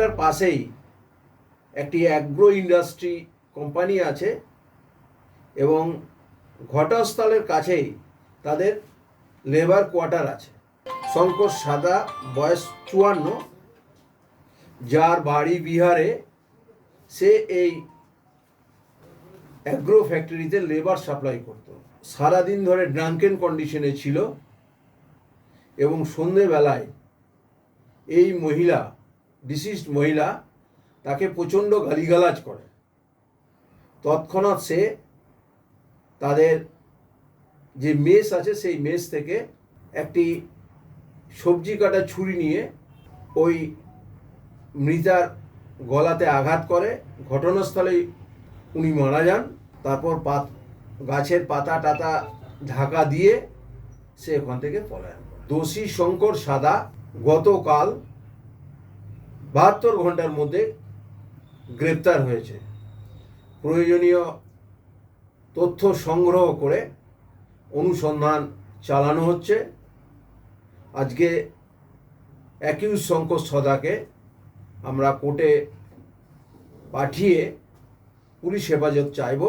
তার পাশেই একটি অ্যাগ্রো ইন্ডাস্ট্রি কোম্পানি আছে এবং ঘটস্থলের কাছেই তাদের লেবার কোয়ার্টার আছে। শঙ্কর সাদা, বয়স চুয়ান্ন, যার বাড়ি বিহারে, সে এই অ্যাগ্রো ফ্যাক্টরিতে লেবার সাপ্লাই করত। সারাদিন ধরে ড্রাঙ্কেন কন্ডিশনে ছিল এবং সন্ধেবেলায় এই মহিলা ডিসিস্ট মহিলা তাকে প্রচণ্ড গালিগালাজ করে। তৎক্ষণাৎ সে তাদের যে মেস আছে সেই মেস থেকে একটি সবজি কাটা ছুরি নিয়ে ওই মৃতার গলাতে আঘাত করে। ঘটনাস্থলেই উনি মারা যান। তারপর পাত গাছের পাতা টাতা ঢাকা দিয়ে সে ওখান থেকে পলায়ন। দোষী শঙ্কর সাদা গতকাল বাহাত্তর ঘণ্টার মধ্যে গ্রেপ্তার হয়েছে। প্রয়োজনীয় তথ্য সংগ্রহ করে অনুসন্ধান চালানো হচ্ছে। আজকে অ্যাকিউজ শঙ্কর সদাকে আমরা কোর্টে পাঠিয়ে পুলিশ হেফাজত চাইব।